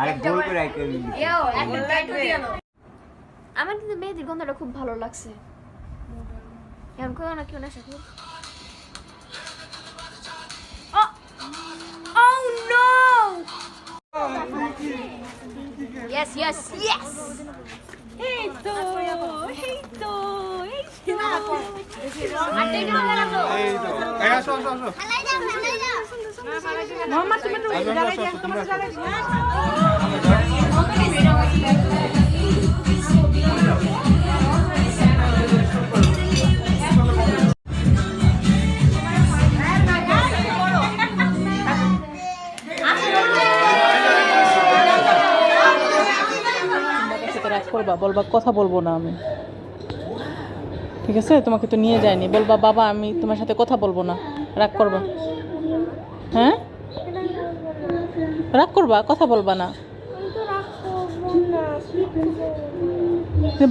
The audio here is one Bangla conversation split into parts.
আরে গোল করে একটা আমার কিন্তু মেহেদির গন্ধটা খুব ভালো লাগছে। এখন কেউ না কেউ না সাথে Oh no! Yes, yes, yes! এই তো এই তো এই তো। এই তো। এই আসো আসো আসো। রাগ করবা, বলবা, কথা বলব না আমি। ঠিক আছে? তোমাকে তো নিয়ে যায়নি। বলবা, বাবা, আমি তোমার সাথে কথা বলব না। রাগ করবা। হ্যাঁ? রাগ করবা? কথা বলবা না।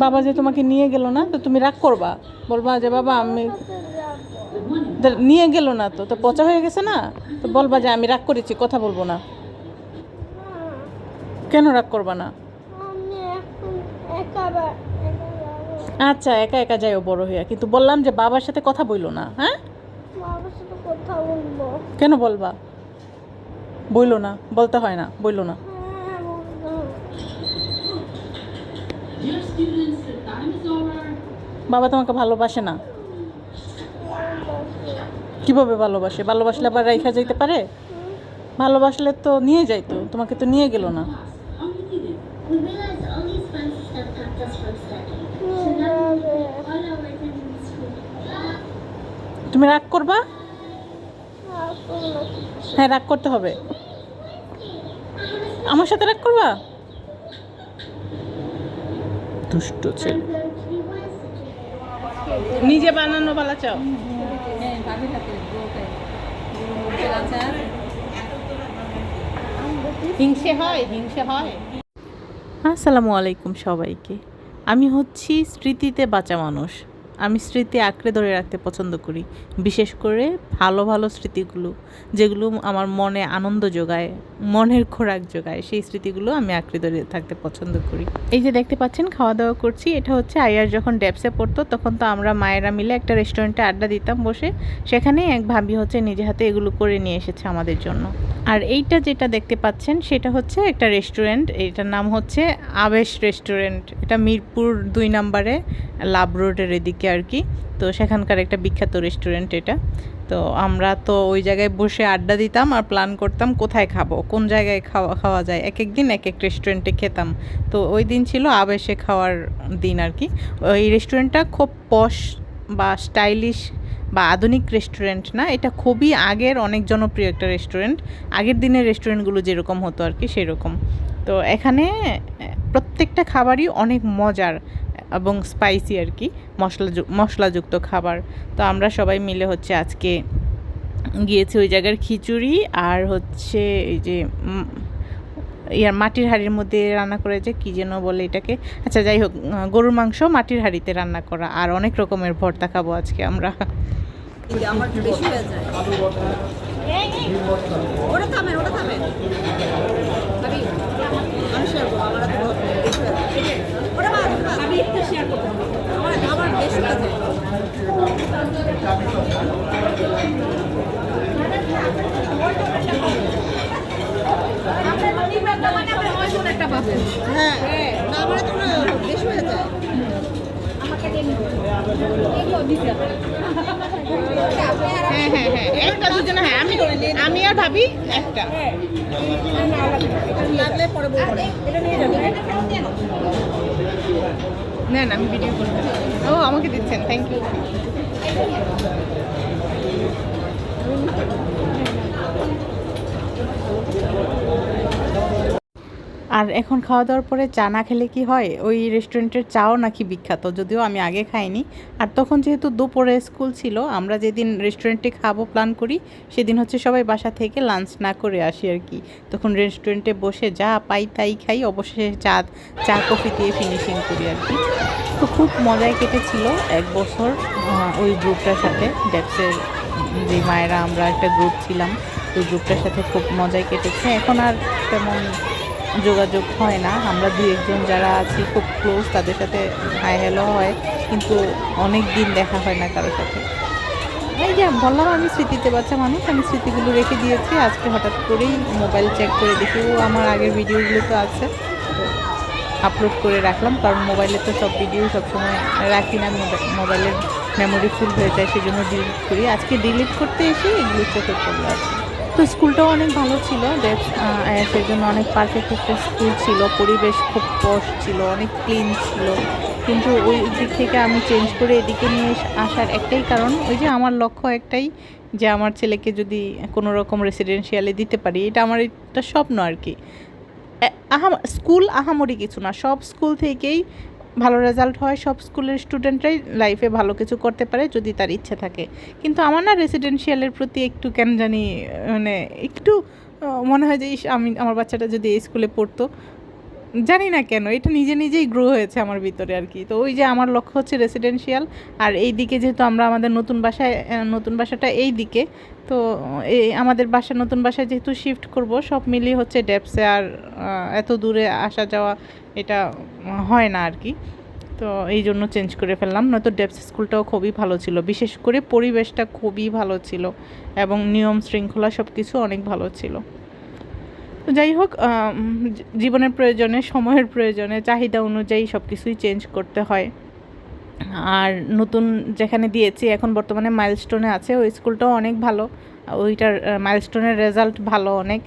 বাবা যে তোমাকে নিয়ে গেল না, তো তুমি রাগ করবা। বলবা যে, বাবা, আমি নিয়ে গেল না তো তো পচা হয়ে গেছে না? তো বলবা যে, আমি রাগ করেছি, কথা বলব না। কেন রাগ করবা না? আচ্ছা একা একা যাইও বড় হইয়া। কিন্তু বললাম যে, বাবার সাথে কথা বইলো না হ্যাঁ? কেন বলবা? বইলো না, বলতে হয় না, বইলো না। বাবা তোমাকে ভালোবাসে না? কীভাবে ভালোবাসে? ভালোবাসলে আবার রাইখা যাইতে পারে? ভালোবাসলে তো নিয়ে যাইতো, তোমাকে তো নিয়ে গেল না. তুমি রাগ করবা? হ্যাঁ রাগ করতে হবে। আমার সাথে রাগ করবা? দুষ্ট ছেলে। নিজে বানানো বালা চাও। হিংসে হয় হিংসে হয়। আসসালামু আলাইকুম সবাইকে। আমি হচ্ছি স্মৃতিতে বাঁচা মানুষ। আমি স্মৃতি আঁকড়ে ধরে রাখতে পছন্দ করি, বিশেষ করে ভালো ভালো স্মৃতিগুলো, যেগুলো আমার মনে আনন্দ যোগায়, মনের খোরাক যোগায়, সেই স্মৃতিগুলো আমি আঁকড়ে ধরে থাকতে পছন্দ করি। এই যে দেখতে পাচ্ছেন, খাওয়া দাওয়া করছি, এটা হচ্ছে আয়ার যখন ড্যাপসে পড়তো, তখন তো আমরা মায়েরা মিলে একটা রেস্টুরেন্টে আড্ডা দিতাম বসে, সেখানেই এক ভাবি হচ্ছে নিজে হাতে এগুলো করে নিয়ে এসেছে আমাদের জন্য। আর এইটা যেটা দেখতে পাচ্ছেন, সেটা হচ্ছে একটা রেস্টুরেন্ট, এটার নাম হচ্ছে আবেশ রেস্টুরেন্ট, এটা মিরপুর দুই নম্বরে, লাভ রোডের এদিকে আর কি তো সেখানকার একটা বিখ্যাত রেস্টুরেন্ট এটা। তো আমরা তো ওই জায়গায় বসে আড্ডা দিতাম আর প্ল্যান করতাম কোথায় খাব, কোন জায়গায় খাওয়া খাওয়া যায়। এক এক দিন এক এক রেস্টুরেন্টে খেতাম। তো ওই দিন ছিল আবেশে খাওয়ার দিন আর কি ওই রেস্টুরেন্টটা খুব পশ বা স্টাইলিশ বা আধুনিক রেস্টুরেন্ট না, এটা খুবই আগের অনেক জনপ্রিয় একটা রেস্টুরেন্ট। আগের দিনের রেস্টুরেন্টগুলো যেরকম হতো আর কি, সেরকম। তো এখানে প্রত্যেকটা খাবারই অনেক মজার এবং স্পাইসি আর কি, মশলা মশলাযুক্ত খাবার। তো আমরা সবাই মিলে হচ্ছে আজকে গিয়েছি ওই জায়গার খিচুড়ি আর হচ্ছে এই যে ইয়ার মাটির হাড়ির মধ্যে রান্না করে যে কী যেন বলে এটাকে। আচ্ছা যাই হোক গরুর মাংস মাটির হাড়িতে রান্না করা। আর অনেক রকমের ভর্তা খাব আজকে আমরা। ওটা থামেন ওটা থামেন ভাবি আমি শেয়ার করব আমার এত বড় বেশি হয়ে যায় ওটা বাদ আমি একটা শেয়ার করব আমার আমার বেশি হয়ে যায় হ্যাঁ না আমার এত বেশি হয়ে যায় হ্যাঁ হ্যাঁ হ্যাঁ হ্যাঁ আমি আমি আর ভাবি একটা না না আমি ভিডিও করব ও আমাকে দিচ্ছেন থ্যাংক ইউ আর এখন খাওয়া দাওয়ার পরে চা না খেলে কি হয়? ওই রেস্টুরেন্টের চাও নাকি বিখ্যাত? যদিও আমি আগে খাইনি। আর তখন যেহেতু দুপুরে স্কুল ছিল, আমরা যেদিন রেস্টুরেন্টে খাব প্ল্যান করি, সেদিন হচ্ছে সবাই বাসা থেকে লাঞ্চ না করে আসি আর কি। তখন রেস্টুরেন্টে বসে যা পাই তাই খাই, অবশেষে চা চা, কফি দিয়ে ফিনিশিং করি আর কি। তো খুব মজায় কেটেছিল এক বছর ওই গ্রুপটার সাথে। ড্যাপসের যে মায়েরা আমরা একটা গ্রুপ ছিলাম ওই গ্রুপটার সাথে খুব মজায় কেটেছে। এখন আর তেমন যোগাযোগ হয় না। আমরা দু একজন যারা আছি খুব ক্লোজ তাদের সাথে হাই হ্যালো হয়। কিন্তু অনেক দিন দেখা হয় না কারোর সাথে। এই যে, বললাম আমি স্মৃতিতে বাচ্চা মানুষ, আমি স্মৃতিগুলো রেখে দিয়েছি। আজকে হঠাৎ করেই মোবাইল চেক করে দেখি। ও আমার আগের ভিডিওগুলো তো আছে। আপলোড করে রাখলাম। কারণ মোবাইলে তো সব ভিডিও সবসময় রাখি না। মোবাইলের মেমোরি ফুল হয়ে যায়, সেজন্য ডিলিট করি। আজকে ডিলিট করতে এসে এগুলো চোখে পড়ল আর। তো স্কুলটাও অনেক ভালো ছিল সেই জন্য অনেক পারফেক্ট একটা স্কুল ছিল, পরিবেশ খুব পশ ছিল, অনেক ক্লিন ছিল। কিন্তু ওই দিক থেকে আমি চেঞ্জ করে এদিকে নিয়ে আসার একটাই কারণ, ওই যে আমার লক্ষ্য একটাই যে আমার ছেলেকে যদি কোনো রকম রেসিডেন্সিয়ালে দিতে পারি, এটা আমার একটা স্বপ্ন আর কি। আহাম স্কুল আহামরি কিছু না, সব স্কুল থেকেই ভালো রেজাল্ট হয়, সব স্কুলের স্টুডেন্টরাই লাইফে ভালো কিছু করতে পারে যদি তার ইচ্ছে থাকে। কিন্তু আমার না রেসিডেন্সিয়ালের প্রতি একটু কেন জানি মানে একটু মনে হয় যে আমি, আমার বাচ্চাটা যদি এই স্কুলে পড়তো জানি না কেন, এটা নিজে নিজেই গ্রো হয়েছে আমার ভিতরে আর কি। তো ওই যে আমার লক্ষ্য হচ্ছে রেসিডেন্সিয়াল আর এই দিকে যেহেতু আমরা আমাদের নতুন বাসায় নতুন বাসাটা এই দিকে, তো এই আমাদের বাসা, নতুন বাসায় যেহেতু শিফট করব, সব মিলিয়ে হচ্ছে ডেপসে আর এত দূরে আসা যাওয়া এটা হয় না আর কি। তো এই জন্য চেঞ্জ করে ফেললাম, নয়তো ডেপস স্কুলটাও খুবই ভালো ছিল। বিশেষ করে পরিবেশটা খুবই ভালো ছিল, এবং নিয়ম শৃঙ্খলা সব কিছু অনেক ভালো ছিল। যাই হোক জীবনের প্রয়োজনে, সময়ের প্রয়োজনে, চাহিদা অনুযায়ী সব কিছুই চেঞ্জ করতে হয়। আর নতুন যেখানে দিয়েছি, এখন বর্তমানে মাইলস্টোনে আছে। ওই স্কুলটাও অনেক ভালো। ওইটার মাইলস্টোনের রেজাল্ট ভালো অনেক।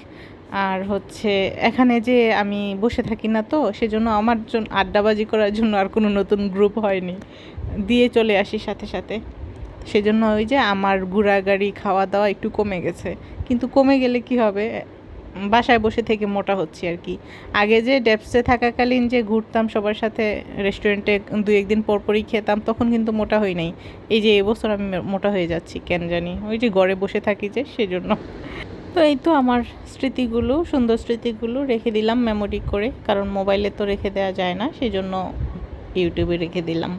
আর হচ্ছে, এখানে যে আমি বসে থাকি না তো, সেজন্য আমার জন্য আড্ডাবাজি করার জন্য আর কোনো নতুন গ্রুপ হয়নি। দিয়ে চলে আসি সাথে সাথে। সেজন্য ওই যে আমার ঘোরাগাড়ি খাওয়া দাওয়া একটু কমে গেছে। কিন্তু কমে গেলে কি হবে? বাসায় বসে থেকে মোটা হচ্ছি আর কি। আগে যে ডেপসে থাকাকালীন যে ঘুরতাম সবার সাথে রেস্টুরেন্টে দু একদিন পর পরই খেতাম, তখন কিন্তু মোটা হই নাই। এই যে এবছর আমি মোটা হয়ে যাচ্ছি, কেন জানি? ওই যে ঘরে বসে থাকি যে, সেজন্য। তো এই তো আমার স্মৃতিগুলো, সুন্দর স্মৃতিগুলো রেখে দিলাম মেমোরি করে, কারণ মোবাইলে তো রেখে দেওয়া যায় না সেই জন্য ইউটিউবে রেখে দিলাম।